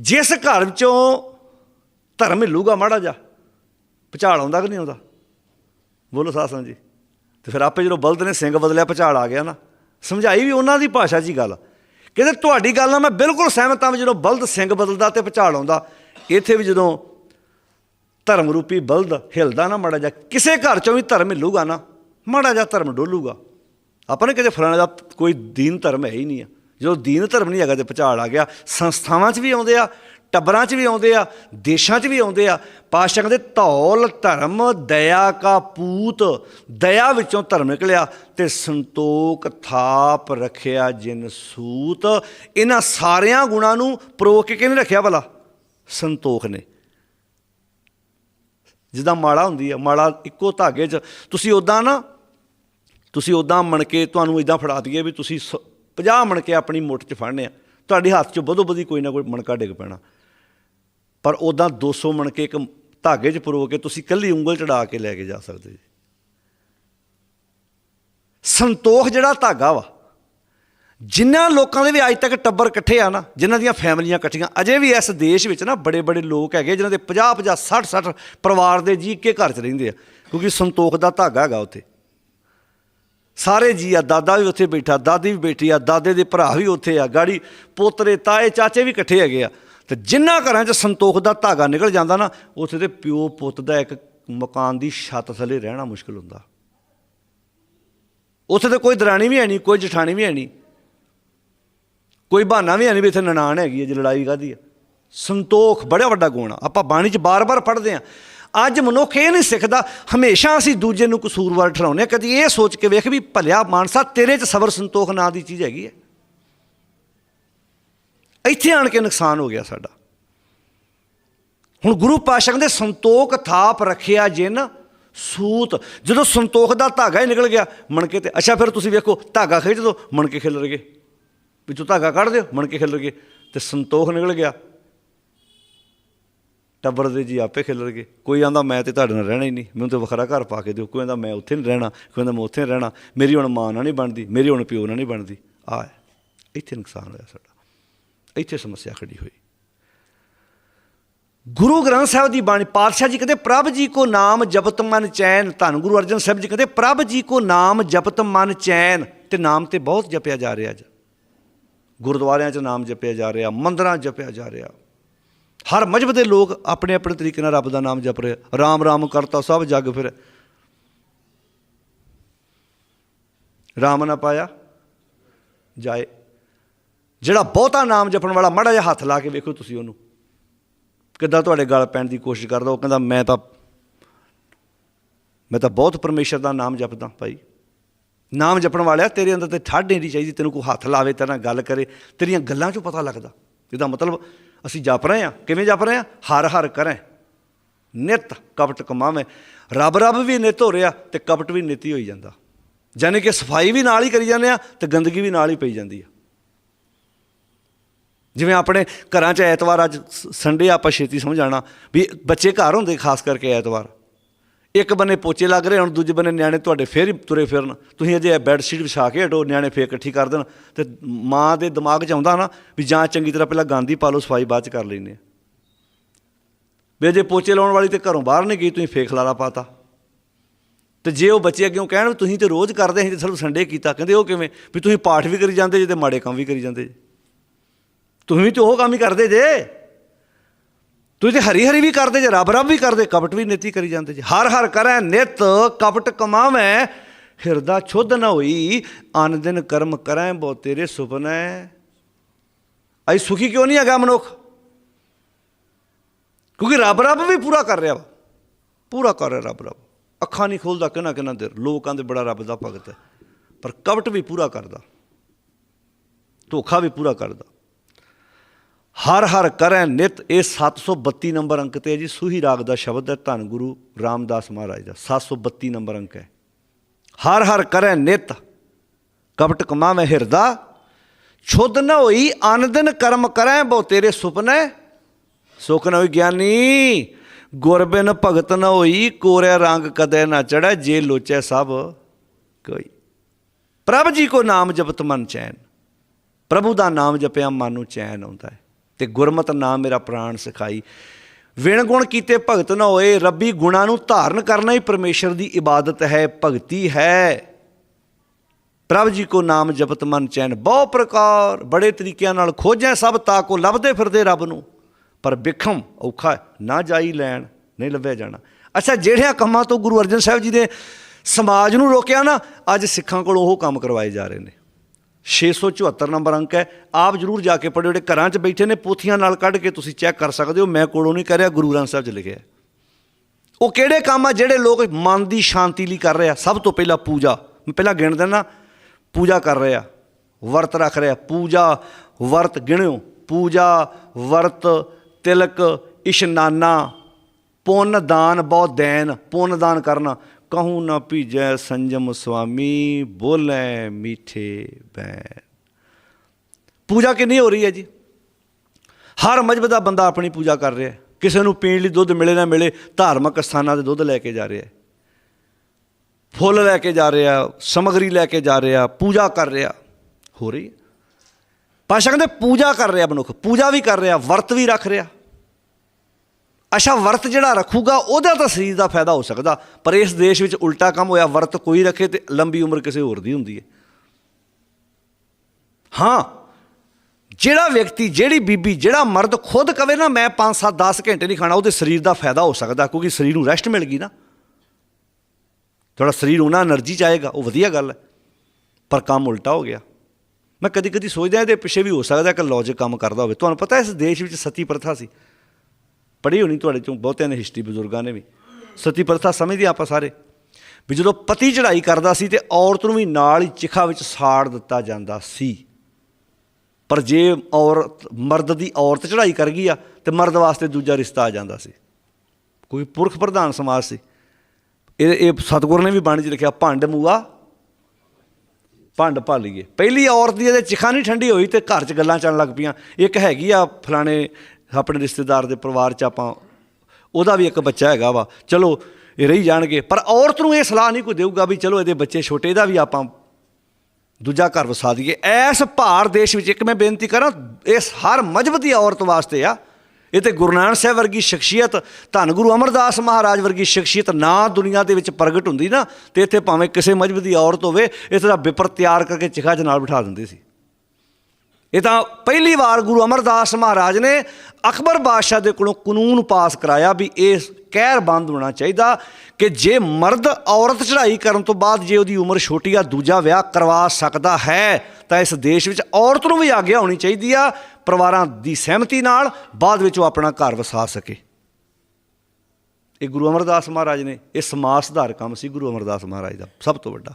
ਜਿਸ ਘਰ ਵਿੱਚੋਂ ਧਰਮ ਹਿੱਲੂਗਾ ਮਾੜਾ ਜਾ ਭੁਚਾਲ ਆਉਂਦਾ ਕਿ ਨਹੀਂ ਆਉਂਦਾ? ਬੋਲੋ ਸਾਸਾਂ ਜੀ। ਤੇ ਫਿਰ ਆਪੇ ਜਦੋਂ ਬਲਦ ਨੇ ਸਿੰਘ ਬਦਲਿਆ, ਭੁਚਾਲ ਆ ਗਿਆ ਨਾ। ਸਮਝਾਈ ਵੀ ਉਹਨਾਂ ਦੀ ਭਾਸ਼ਾ 'ਚ ਹੀ ਗੱਲ। ਕਹਿੰਦੇ ਤੁਹਾਡੀ ਗੱਲ ਨਾਲ ਮੈਂ ਬਿਲਕੁਲ ਸਹਿਮਤ ਹਾਂ ਵੀ ਜਦੋਂ ਬਲਦ ਸਿੰਘ ਬਦਲਦਾ ਤੇ ਭੁਚਾਲ ਆਉਂਦਾ, ਇੱਥੇ ਵੀ ਜਦੋਂ ਧਰਮ ਰੂਪੀ ਬਲਦ ਹਿਲਦਾ ਨਾ ਮਾੜਾ ਜਾ ਕਿਸੇ ਘਰ ਚੋਂ ਵੀ ਧਰਮ ਹਿੱਲੂਗਾ ਨਾ, ਮਾੜਾ ਜਾ ਧਰਮ ਡੋਲੂਗਾ। ਆਪਾਂ ਨੇ ਕਿਤੇ ਫਲਾਣਾ ਦਾ ਕੋਈ ਦੀਨ ਧਰਮ ਹੈ ਹੀ ਨਹੀਂ ਆ। ਜਦੋਂ ਦੀਨ ਧਰਮ ਨਹੀਂ ਹੈਗਾ ਤੇ ਭੁਚਾਲ ਆ ਗਿਆ, ਸੰਸਥਾਵਾਂ 'ਚ ਵੀ ਆਉਂਦੇ ਆ, ਟੱਬਰਾਂ 'ਚ ਵੀ ਆਉਂਦੇ ਆ, ਦੇਸ਼ਾਂ 'ਚ ਵੀ ਆਉਂਦੇ ਆ ਪਾਸ਼ਾ ਕਹਿੰਦੇ, ਧੌਲ ਧਰਮ, ਦਇਆ ਕਾ ਪੂਤ, ਦਇਆ ਵਿੱਚੋਂ ਧਰਮ ਨਿਕਲਿਆ ਤੇ ਸੰਤੋਖ ਥਾਪ ਰੱਖਿਆ ਜਿਨ ਸੂਤ। ਇਹਨਾਂ ਸਾਰਿਆਂ ਗੁਣਾਂ ਨੂੰ ਪ੍ਰੋ ਕੇ ਕਿਹਨੇ ਰੱਖਿਆ ਭਲਾ? ਸੰਤੋਖ ਨੇ। ਜਿੱਦਾਂ ਮਾਲਾ ਹੁੰਦੀ ਆ, ਮਾਲਾ ਇੱਕੋ ਧਾਗੇ 'ਚ। ਤੁਸੀਂ ਉਦਾਂ ਨਾ, ਤੁਸੀਂ ਉਦਾਂ ਮਣ ਕੇ ਤੁਹਾਨੂੰ ਇਦਾਂ ਫੜਾ ਦਈਏ ਵੀ ਤੁਸੀਂ 50 ਮਣ ਕੇ ਆਪਣੀ ਮੁੱਠ 'ਚ ਫੜਨੇ ਆ। ਤੁਹਾਡੇ ਹੱਥ 'ਚ ਬਦੋ ਬਦੀ ਕੋਈ ਨਾ ਕੋਈ ਮਣਕਾ ਡਿੱਗ ਪੈਣਾ। ਪਰ ਉਦਾਂ 200 ਮਣ ਕੇ ਇੱਕ ਧਾਗੇ 'ਚ ਪਰੋ ਕੇ ਤੁਸੀਂ ਕੱਲੀ ਉਂਗਲ ਚੜਾ ਕੇ ਲੈ ਕੇ ਜਾ ਸਕਦੇ ਜੀ। ਸੰਤੋਖ ਜਿਹੜਾ ਧਾਗਾ ਵਾ ਜਿਨ੍ਹਾਂ ਲੋਕਾਂ ਦੇ ਵੀ ਅੱਜ ਤੱਕ ਟੱਬਰ ਇਕੱਠੇ ਆ ਨਾ ਜਿਨ੍ਹਾਂ ਦੀਆਂ ਫੈਮਲੀਆਂ ਇਕੱਠੀਆਂ, ਅਜੇ ਵੀ ਇਸ ਦੇਸ਼ ਵਿੱਚ ਨਾ ਬੜੇ ਬੜੇ ਲੋਕ ਹੈਗੇ, ਜਿਨ੍ਹਾਂ ਦੇ 50 50 60 60 ਪਰਿਵਾਰ ਦੇ ਜੀ ਇੱਕੇ ਘਰ 'ਚ ਰਹਿੰਦੇ ਆ, ਕਿਉਂਕਿ ਸੰਤੋਖ ਦਾ ਧਾਗਾ ਹੈਗਾ ਉੱਥੇ। ਸਾਰੇ ਜੀ ਆ, ਦਾਦਾ ਵੀ ਉੱਥੇ ਬੈਠਾ, ਦਾਦੀ ਵੀ ਬੈਠੀ ਆ, ਦਾਦੇ ਦੇ ਭਰਾ ਵੀ ਉੱਥੇ ਆ, ਗਾੜੀ ਪੋਤਰੇ, ਤਾਏ, ਚਾਚੇ ਵੀ ਇਕੱਠੇ ਹੈਗੇ ਆ। ਤੇ ਜਿਨ੍ਹਾਂ ਘਰਾਂ 'ਚ ਸੰਤੋਖ ਦਾ ਧਾਗਾ ਨਿਕਲ ਜਾਂਦਾ ਨਾ, ਉੱਥੇ ਤੇ ਪਿਓ ਪੁੱਤ ਦਾ ਇੱਕ ਮਕਾਨ ਦੀ ਛੱਤ ਥੱਲੇ ਰਹਿਣਾ ਮੁਸ਼ਕਲ ਹੁੰਦਾ। ਉੱਥੇ ਤੇ ਕੋਈ ਦਰਾਣੀ ਵੀ ਹੈ ਨਹੀਂ, ਕੋਈ ਜਠਾਣੀ ਵੀ ਹੈ ਨਹੀਂ, ਕੋਈ ਬਹਾਨਾ ਵੀ ਹੈ ਨਹੀਂ ਵੀ ਇੱਥੇ ਨਨਾਣ ਹੈਗੀ ਹੈ ਜੇ ਲੜਾਈ ਕਾਦੀ ਆ। ਸੰਤੋਖ ਬੜਾ ਵੱਡਾ ਗੁਣ ਆ। ਆਪਾਂ ਬਾਣੀ 'ਚ ਬਾਰ-ਬਾਰ ਪੜ੍ਹਦੇ ਆ ਅੱਜ ਮਨੁੱਖ ਇਹ ਨਹੀਂ ਸਿੱਖਦਾ, ਹਮੇਸ਼ਾ ਅਸੀਂ ਦੂਜੇ ਨੂੰ ਕਸੂਰਵਾਰ ਠਹਿਰਾਉਂਦੇ ਹਾਂ। ਕਦੀ ਇਹ ਸੋਚ ਕੇ ਵੇਖ ਵੀ ਭਲਿਆ ਮਾਨਸਾ ਤੇਰੇ 'ਚ ਸਬਰ ਸੰਤੋਖ ਨਾਂ ਦੀ ਚੀਜ਼ ਹੈਗੀ ਹੈ। ਇੱਥੇ ਆਣ ਕੇ ਨੁਕਸਾਨ ਹੋ ਗਿਆ ਸਾਡਾ। ਹੁਣ ਗੁਰੂ ਪਾਸ਼ਾ ਕਹਿੰਦੇ, ਸੰਤੋਖ ਥਾਪ ਰੱਖਿਆ ਜਿਨ ਸੂਤ। ਜਦੋਂ ਸੰਤੋਖ ਦਾ ਧਾਗਾ ਹੀ ਨਿਕਲ ਗਿਆ, ਮਣਕੇ ਤੇ ਅੱਛਾ ਫਿਰ ਤੁਸੀਂ ਵੇਖੋ, ਧਾਗਾ ਖਿੱਚ ਦੋ, ਮਣਕੇ ਖਿਲਰ ਗਏ। ਵਿੱਚੋਂ ਧਾਗਾ ਕੱਢ ਦਿਓ, ਮਣਕੇ ਖਿਲਰ ਗਏ ਤੇ ਸੰਤੋਖ ਨਿਕਲ ਗਿਆ। ਟੱਬਰ ਦੇ ਜੀ ਆਪੇ ਖਿਲਰ ਗਏ। ਕੋਈ ਆਂਦਾ, ਮੈਂ ਤੇ ਤੁਹਾਡੇ ਨਾਲ ਰਹਿਣਾ ਹੀ ਨਹੀਂ। ਮੈਨੂੰ ਤੇ ਵੱਖਰਾ ਘਰ ਪਾ ਕੇ ਦਿਓ। ਕੋਈ ਆਂਦਾ, ਮੈਂ ਉੱਥੇ ਨਹੀਂ ਰਹਿਣਾ। ਕੋਈ ਆਂਦਾ, ਮੈਂ ਉੱਥੇ ਨਹੀਂ ਰਹਿਣਾ। ਮੇਰੀ ਹੁਣ ਮਾਂ ਨਾਲ ਨਹੀਂ ਬਣਦੀ। ਮੇਰੀ ਹੁਣ ਪਿਓ ਨਾਲ ਨਹੀਂ ਬਣਦੀ। ਆ ਇੱਥੇ ਨੁਕਸਾਨ ਹੋਇਆ ਸਾਡਾ। ਇੱਥੇ ਸਮੱਸਿਆ ਖੜੀ ਹੋਈ। ਗੁਰੂ ਗ੍ਰੰਥ ਸਾਹਿਬ ਦੀ ਬਾਣੀ, ਪਾਤਸ਼ਾਹ ਜੀ ਕਹਿੰਦੇ, ਪ੍ਰਭ ਜੀ ਕੋ ਨਾਮ ਜਪਤ ਮਨ ਚੈਨ। ਧੰਨ ਗੁਰੂ ਅਰਜਨ ਸਾਹਿਬ ਜੀ ਕਹਿੰਦੇ, ਪ੍ਰਭ ਜੀ ਕੋ ਨਾਮ ਜਪਤ ਮਨ ਚੈਨ। ਤੇ ਨਾਮ ਤੇ ਬਹੁਤ ਜਪਿਆ ਜਾ ਰਿਹਾ ਅੱਜ। ਗੁਰਦੁਆਰਿਆਂ 'ਚ ਨਾਮ ਜਪਿਆ ਜਾ ਰਿਹਾ, ਮੰਦਰਾਂ 'ਚ ਜਪਿਆ ਜਾ ਰਿਹਾ। ਹਰ ਮਜਬ ਦੇ ਲੋਕ ਆਪਣੇ ਆਪਣੇ ਤਰੀਕੇ ਨਾਲ ਰੱਬ ਦਾ ਨਾਮ ਜਪ ਰਹੇ ਰਾਮ ਰਾਮ ਕਰਤਾ ਸਭ ਜਗ ਫਿਰ। ਰਾਮ ਨਾ ਪਾਇਆ, ਜਾਏ। ਜਿਹੜਾ ਬਹੁਤਾ ਨਾਮ ਜਪਣ ਵਾਲਾ ਮੜਾ ਜਿਹਾ ਹੱਥ ਲਾ ਕੇ ਵੇਖੋ ਤੁਸੀਂ ਉਹਨੂੰ। ਕਿੱਦਾਂ ਤੁਹਾਡੇ ਗਲ ਪੈਣ ਦੀ ਕੋਸ਼ਿਸ਼ ਕਰਦਾ, ਉਹ ਕਹਿੰਦਾ, ਮੈਂ ਤਾਂ ਮੈਂ ਤਾਂ ਬਹੁਤ ਪਰਮੇਸ਼ਰ ਦਾ ਨਾਮ ਜਪਦਾ, ਭਾਈ। ਨਾਮ ਜਪਣ ਵਾਲਿਆ, ਤੇਰੇ ਅੰਦਰ ਤੇ ਠੱਡ ਨਹੀਂ ਚਾਹੀਦੀ, ਤੈਨੂੰ ਕੋਈ ਹੱਥ ਲਾਵੇ, ਤੇਰੇ ਨਾਲ ਗੱਲ ਕਰੇ, ਤੇਰੀਆਂ ਗੱਲਾਂ 'ਚੋਂ ਪਤਾ ਲੱਗਦਾ। ਇਹਦਾ ਮਤਲਬ ਅਸੀਂ ਜਪ ਰਹੇ ਹਾਂ। ਕਿਵੇਂ ਜਪ ਰਹੇ ਹਾਂ? ਹਰ ਹਰ ਕਰੇ। ਨਿਤ ਕਪਟ ਕਮਾਵੇਂ। ਰੱਬ ਰੱਬ ਵੀ ਨਿਤ ਹੋ ਰਿਹਾ ਤੇ ਕਪਟ ਵੀ ਨਿਤ ਹੀ ਹੋਈ ਜਾਂਦਾ। ਯਾਨੀ ਕਿ ਸਫ਼ਾਈ ਵੀ ਨਾਲ ਹੀ ਕਰੀ ਜਾਂਦੇ ਆ ਤੇ ਗੰਦਗੀ ਵੀ ਨਾਲ ਹੀ ਪਈ ਜਾਂਦੀ ਆ। ਜਿਵੇਂ ਆਪਣੇ ਘਰਾਂ 'ਚ ਐਤਵਾਰ ਅੱਜ ਸੰਡੇ ਆਪਾਂ ਛੇਤੀ ਸਮਝ ਸਮਝਾਣਾ ਵੀ ਬੱਚੇ ਘਰ ਹੁੰਦੇ ਖਾਸ ਕਰਕੇ ਐਤਵਾਰ। ਇੱਕ ਬੰਨੇ ਪੋਚੇ ਲੱਗ ਰਹੇ ਹੁਣ, ਦੂਜੇ ਬੰਨੇ ਨਿਆਣੇ ਤੁਹਾਡੇ ਫੇਰ ਹੀ ਤੁਰੇ ਫਿਰਨ। ਤੁਸੀਂ ਅਜੇ ਬੈੱਡ ਸ਼ੀਟ ਵਿਛਾ ਕੇ ਹਟੋ, ਨਿਆਣੇ ਫੇਰ ਇਕੱਠੀ ਕਰ ਦੇਣ। ਤੇ ਮਾਂ ਦੇ ਦਿਮਾਗ 'ਚ ਆਉਂਦਾ ਨਾ ਵੀ ਜਾਂ ਚੰਗੀ ਤਰ੍ਹਾਂ ਪਹਿਲਾਂ ਗਾਂਧੀ ਪਾ ਲਓ, ਸਫ਼ਾਈ ਬਾਅਦ 'ਚ ਕਰ ਲੈਂਦੇ ਆ। ਵੀ ਅਜੇ ਪੋਚੇ ਲਾਉਣ ਵਾਲੀ ਤੇ ਘਰੋਂ ਬਾਹਰ ਨਹੀਂ ਗਈ, ਤੁਸੀਂ ਫੇਰ ਖਲਾਰਾ ਪਾਤਾ। ਤੇ ਜੇ ਉਹ ਬੱਚੇ ਅੱਗੇ ਕਹਿਣ ਵੀ ਤੁਸੀਂ ਤੇ ਰੋਜ਼ ਕਰਦੇ ਸੀ ਤੇ ਸਿਰਫ ਸੰਡੇ ਕੀਤਾ, ਕਹਿੰਦੇ ਉਹ ਕਿਵੇਂ? ਵੀ ਤੁਸੀਂ ਪਾਠ ਵੀ ਕਰੀ ਜਾਂਦੇ ਜੇ ਤੇ ਮਾੜੇ ਕੰਮ ਵੀ ਕਰੀ ਜਾਂਦੇ ਜੇ। ਤੁਸੀਂ ਵੀ ਤੇ ਉਹ ਕੰਮ ਹੀ ਕਰਦੇ ਜੇ। ਤੁਸੀਂ ਤੇ ਹਰੀ ਹਰੀ ਵੀ ਕਰਦੇ ਜੇ, ਰੱਬ ਰੱਬ ਵੀ ਕਰਦੇ, ਕਪਟ ਵੀ ਨੀਤੀ ਕਰੀ ਜਾਂਦੇ ਜੇ। ਹਰ ਹਰ ਕਰੈ ਨਿਤ, ਕਪਟ ਕਮਾਵੇਂ, ਹਿਰਦਾ ਛੁੱਧ ਨਾ ਹੋਈ, ਅਨ ਦਿਨ ਕਰਮ ਕਰੈ, ਬੋ ਤੇਰੇ ਸੁਪਨੈ। ਅਈ ਸੁਖੀ ਕਿਉਂ ਨਹੀਂ ਹੈਗਾ ਮਨੁੱਖ? ਕਿਉਂਕਿ ਰੱਬ ਰੱਬ ਵੀ ਪੂਰਾ ਕਰ ਰਿਹਾ ਵਾ। ਪੂਰਾ ਕਰ ਰਿਹਾ ਰੱਬ ਰੱਬ। ਅੱਖਾਂ ਨਹੀਂ ਖੋਲਦਾ ਕਿੰਨਾ ਕਿੰਨਾ ਦੇਰ ਲੋਕਾਂ ਦੇ ਬੜਾ ਰੱਬ ਦਾ ਭਗਤ ਹੈ। ਪਰ ਕਵਟ ਵੀ ਪੂਰਾ ਕਰਦਾ। ਧੋਖਾ ਵੀ ਪੂਰਾ ਕਰਦਾ। ਹਰ ਹਰ ਕਰੈ ਨਿਤ, ਇਹ 732 ਨੰਬਰ ਅੰਕ ਤੇ ਹੈ ਜੀ। ਸੂਹੀ ਰਾਗ ਦਾ ਸ਼ਬਦ ਹੈ, ਧੰਨ ਗੁਰੂ ਰਾਮਦਾਸ ਮਹਾਰਾਜ ਦਾ। 732 ਨੰਬਰ ਅੰਕ ਹੈ। ਹਰ ਹਰ ਕਰੈ ਨਿਤ, ਕਪਟ ਕਮਾਵੇਂ ਹਿਰਦਾ, ਛੁੱਧ ਨ ਹੋਈ ਅਨ ਕਰਮ ਕਰੈ, ਬਹੁ ਤੇਰੇ ਸੁਪਨੇ ਸੁਖ ਨ ਹੋਈ ਗਿਆਨੀ ਗੁਰਬਿਨ ਭਗਤ ਨ ਹੋਈ ਕੋਰਿਆ ਰੰਗ ਕਦੇ ਨਾ ਚੜੈ, ਜੇ ਲੋਚੈ ਸਭ ਕੋਈ। ਪ੍ਰਭ ਜੀ ਕੋ ਨਾਮ ਜਪਤ ਮਨ ਚੈਨ, ਪ੍ਰਭੂ ਦਾ ਨਾਮ ਜਪਿਆ ਮਨ ਨੂੰ ਚੈਨ ਆਉਂਦਾ ਹੈ। ਤੇ ਗੁਰਮਤ ਨਾਮ ਮੇਰਾ ਪ੍ਰਾਣ ਸਿਖਾਈ। ਵਿਣ ਗੁਣ ਕੀਤੇ ਭਗਤ ਨਾ ਹੋਏ, ਰੱਬੀ ਗੁਣਾਂ ਨੂੰ ਧਾਰਨ ਕਰਨਾ ਹੀ ਪਰਮੇਸ਼ਰ ਦੀ ਇਬਾਦਤ ਹੈ, ਭਗਤੀ ਹੈ। ਪ੍ਰਭ ਜੀ ਕੋ ਨਾਮ ਜਪਤ ਮਨ ਚੈਨ, ਬਹੁ ਪ੍ਰਕਾਰ, ਬੜੇ ਤਰੀਕਿਆਂ ਨਾਲ ਖੋਜੈ ਸਭ, ਤਾ ਕੋ ਲੱਭਦੇ ਫਿਰਦੇ ਰੱਬ ਨੂੰ। ਪਰ ਬਿਖਮ ਔਖਾ ਨਾ ਜਾਈ ਲੈਣ, ਨਹੀਂ ਲੱਭਿਆ ਜਾਣਾ। ਅੱਛਾ, ਜਿਹੜਿਆਂ ਕੰਮਾਂ ਤੋਂ ਗੁਰੂ ਅਰਜਨ ਸਾਹਿਬ ਜੀ ਨੇ ਸਮਾਜ ਨੂੰ ਰੋਕਿਆ ਨਾ, ਅੱਜ ਸਿੱਖਾਂ ਕੋਲ ਉਹ ਕੰਮ ਕਰਵਾਏ ਜਾ ਰਹੇ ਨੇ। 674 ਨੰਬਰ ਅੰਕ ਹੈ। ਆਪ ਜਰੂਰ ਜਾ ਕੇ ਪੜ੍ਹੋ ਜਿਹੜੇ ਘਰਾਂ 'ਚ ਬੈਠੇ ਨੇ, ਪੋਥੀਆਂ ਨਾਲ ਕੱਢ ਕੇ ਤੁਸੀਂ ਚੈੱਕ ਕਰ ਸਕਦੇ ਹੋ। ਮੈਂ ਕੋਲੋਂ ਨਹੀਂ ਕਰ ਰਿਹਾ ਗੁਰੂ ਗ੍ਰੰਥ ਸਾਹਿਬ 'ਚ ਲਿਖਿਆ ਉਹ ਕਿਹੜੇ ਕੰਮ ਆ ਜਿਹੜੇ ਲੋਕ ਮਨ ਦੀ ਸ਼ਾਂਤੀ ਲਈ ਕਰ ਰਹੇ ਆ? ਸਭ ਤੋਂ ਪਹਿਲਾਂ ਪੂਜਾ। ਮੈਂ ਪਹਿਲਾਂ ਗਿਣ ਦਿੰਦਾ ਪੂਜਾ ਕਰ ਰਹੇ ਆ। ਵਰਤ ਰੱਖ ਰਹੇ ਆ। ਪੂਜਾ, ਵਰਤ ਗਿਣਿਓ। ਪੂਜਾ, ਵਰਤ, ਤਿਲਕ, ਇਸ਼ਨਾਨਾ, ਪੁੰਨ ਦਾਨ ਬਹੁ ਦੈਨ, ਪੁੰਨ ਦਾਨ ਕਰਨਾ। ਕਹੂੰ ਨਾ ਭੀਜੈ ਸੰਜਮ ਸੁਆਮੀ ਬੋਲੇ ਮੀਠੇ ਬੈਨ ਪੂਜਾ ਕਿੰਨੀ ਹੋ ਰਹੀ ਹੈ ਜੀ ਹਰ ਮਜਬ ਦਾ ਬੰਦਾ ਆਪਣੀ ਪੂਜਾ ਕਰ ਰਿਹਾ ਕਿਸੇ ਨੂੰ ਪੀਣ ਲਈ ਦੁੱਧ ਮਿਲੇ ਨਾ ਮਿਲੇ ਧਾਰਮਿਕ ਸਥਾਨਾਂ ਤੇ ਦੁੱਧ ਲੈ ਕੇ ਜਾ ਰਿਹਾ ਫੁੱਲ ਲੈ ਕੇ ਜਾ ਰਿਹਾ ਸਮਗਰੀ ਲੈ ਕੇ ਜਾ ਰਿਹਾ ਪੂਜਾ ਕਰ ਰਿਹਾ ਹੋ ਰਹੀ ਹੈ ਪਾਸ਼ਾ ਕਹਿੰਦੇ ਪੂਜਾ ਕਰ ਰਿਹਾ ਮਨੁੱਖ ਪੂਜਾ ਵੀ ਕਰ ਰਿਹਾ ਵਰਤ ਵੀ ਰੱਖ ਰਿਹਾ ਅਸ਼ਾ ਵਰਤ ਜਿਹੜਾ ਰੱਖੂਗਾ, ਉਹਦਾ ਤਾਂ ਸਰੀਰ ਦਾ ਫਾਇਦਾ ਹੋ ਸਕਦਾ, ਪਰ ਇਸ ਦੇਸ਼ ਵਿੱਚ ਉਲਟਾ ਕੰਮ ਹੋਇਆ, ਵਰਤ ਕੋਈ ਰੱਖੇ ਤੇ ਲੰਬੀ ਉਮਰ ਕਿਸੇ ਹੋਰ ਦੀ ਹੁੰਦੀ ਹੈ। ਹਾਂ, ਜਿਹੜਾ ਵਿਅਕਤੀ, ਜਿਹੜੀ ਬੀਬੀ, ਜਿਹੜਾ ਮਰਦ ਖੁਦ ਕਵੇ ਨਾ, ਮੈਂ 5-7 10 ਘੰਟੇ ਨਹੀਂ ਖਾਣਾ, ਉਹਦੇ ਸਰੀਰ ਦਾ ਫਾਇਦਾ ਹੋ ਸਕਦਾ, ਕਿਉਂਕਿ ਸਰੀਰ ਨੂੰ ਰੈਸਟ ਮਿਲ ਗਈ ਨਾ। ਥੋੜਾ ਸਰੀਰ ਉਹਨਾਂ એનર્ਜੀ ਆਏਗਾ, ਉਹ ਵਧੀਆ ਗੱਲ ਹੈ, ਪਰ ਕੰਮ ਉਲਟਾ ਹੋ ਗਿਆ। ਮੈਂ ਕਦੀ ਕਦੀ ਸੋਚਦਾ, ਇਹਦੇ ਪਿੱਛੇ ਵੀ ਹੋ ਸਕਦਾ ਕਿ ਲੌਜੀਕ ਕੰਮ ਕਰਦਾ ਹੋਵੇ। ਤੁਹਾਨੂੰ ਪਤਾ, ਇਸ ਦੇਸ਼ ਵਿੱਚ ਸਤੀ ਪ੍ਰਥਾ ਸੀ। ਪੜ੍ਹੀ ਹੋਣੀ ਤੁਹਾਡੇ ਚੋਂ ਬਹੁਤਿਆਂ ਨੇ ਹਿਸਟਰੀ ਬਜ਼ੁਰਗਾਂ ਨੇ ਵੀ। ਸਤੀ ਪ੍ਰਥਾ ਸਮਝਦੇ ਆਪਾਂ ਸਾਰੇ। ਵੀ ਜਦੋਂ ਪਤੀ ਚੜ੍ਹਾਈ ਕਰਦਾ ਸੀ ਤੇ ਔਰਤ ਨੂੰ ਵੀ ਨਾਲ ਹੀ ਚਿਖਾ ਵਿੱਚ ਸਾੜ ਦਿੱਤਾ ਜਾਂਦਾ ਸੀ। ਪਰ ਜੇ ਔਰਤ, ਮਰਦ ਦੀ ਔਰਤ ਚੜ੍ਹਾਈ ਕਰ ਗਈ ਆ, ਤੇ ਮਰਦ ਵਾਸਤੇ ਦੂਜਾ ਰਿਸ਼ਤਾ ਆ ਜਾਂਦਾ ਸੀ। ਕੋਈ ਪੁਰਖ ਪ੍ਰਧਾਨ ਸਮਾਜ ਸੀ। ਇਹ ਇਹ ਸਤਿਗੁਰ ਨੇ ਵੀ ਬਾਣੀ 'ਚ ਲਿਖਿਆ, ਭੰਡ ਮੂਆ, ਭੰਡ ਭਾਲੀਏ। ਪਹਿਲੀ ਔਰਤ ਦੀ ਇਹਦੇ ਚਿਖਾ ਨਹੀਂ ਠੰਡੀ ਹੋਈ ਤੇ ਘਰ 'ਚ ਗੱਲਾਂ ਚੱਲਣ ਲੱਗ ਪਈਆਂ। ਇੱਕ ਹੈਗੀ ਆ ਫਲਾਣੇ ਆਪਣੇ ਰਿਸ਼ਤੇਦਾਰ ਦੇ ਪਰਿਵਾਰ 'ਚ ਆਪਾਂ, ਉਹਦਾ ਵੀ ਇੱਕ ਬੱਚਾ ਹੈਗਾ ਵਾ। ਚਲੋ, ਇਹ ਰਹੀ ਜਾਣਗੇ। ਪਰ ਔਰਤ ਨੂੰ ਇਹ ਸਲਾਹ ਨਹੀਂ ਕੋਈ ਦੇਊਗਾ ਵੀ ਚਲੋ ਇਹਦੇ ਬੱਚੇ ਛੋਟੇ ਦਾ ਵੀ ਆਪਾਂ ਦੂਜਾ ਘਰ ਵਸਾ ਦਈਏ। ਐਸ ਭਾਰ ਦੇਸ਼ ਵਿੱਚ, ਇੱਕ ਮੈਂ ਬੇਨਤੀ ਕਰਾਂ, ਇਸ ਹਰ ਮਜਬ ਦੀ ਔਰਤ ਵਾਸਤੇ ਆ। ਇਹ ਤੇ ਗੁਰੂ ਨਾਨਕ ਸਾਹਿਬ ਵਰਗੀ ਸ਼ਖਸੀਅਤ, ਧੰਨ ਗੁਰੂ ਅਮਰਦਾਸ ਮਹਾਰਾਜ ਵਰਗੀ ਸ਼ਖਸੀਅਤ ਨਾ ਦੁਨੀਆ ਦੇ ਵਿੱਚ ਪ੍ਰਗਟ ਹੁੰਦੀ ਨਾ, ਤੇ ਇੱਥੇ ਭਾਵੇਂ ਕਿਸੇ ਮਜਬ ਦੀ ਔਰਤ ਹੋਵੇ ਇਸ ਦਾ ਵਿਪਰ ਤਿਆਰ ਕਰਕੇ ਚਿਖਾ 'ਚ ਨਾਲ ਬਿਠਾ ਦਿੰਦੇ ਸੀ। ਇਹ ਤਾਂ ਪਹਿਲੀ ਵਾਰ ਗੁਰੂ ਅਮਰਦਾਸ ਮਹਾਰਾਜ ਨੇ ਅਕਬਰ ਬਾਦਸ਼ਾਹ ਦੇ ਕੋਲੋਂ ਕਾਨੂੰਨ ਪਾਸ ਕਰਾਇਆ ਵੀ ਇਹ ਕਹਿਰ ਬੰਦ ਹੋਣਾ ਚਾਹੀਦਾ ਕਿ ਜੇ ਮਰਦ ਔਰਤ ਚੜ੍ਹਾਈ ਕਰਨ ਤੋਂ ਬਾਅਦ ਜੇ ਉਹਦੀ ਉਮਰ ਛੋਟੀ ਆ, ਦੂਜਾ ਵਿਆਹ ਕਰਵਾ ਸਕਦਾ ਹੈ, ਤਾਂ ਇਸ ਦੇਸ਼ ਵਿੱਚ ਔਰਤ ਨੂੰ ਵੀ ਆਗਿਆ ਹੋਣੀ ਚਾਹੀਦੀ ਆ, ਪਰਿਵਾਰਾਂ ਦੀ ਸਹਿਮਤੀ ਨਾਲ ਬਾਅਦ ਵਿੱਚ ਉਹ ਆਪਣਾ ਘਰ ਵਸਾ ਸਕੇ। ਇਹ ਗੁਰੂ ਅਮਰਦਾਸ ਮਹਾਰਾਜ ਨੇ, ਇਹ ਸਮਾਜ ਸੁਧਾਰ ਕੰਮ ਸੀ ਗੁਰੂ ਅਮਰਦਾਸ ਮਹਾਰਾਜ ਦਾ, ਸਭ ਤੋਂ ਵੱਡਾ।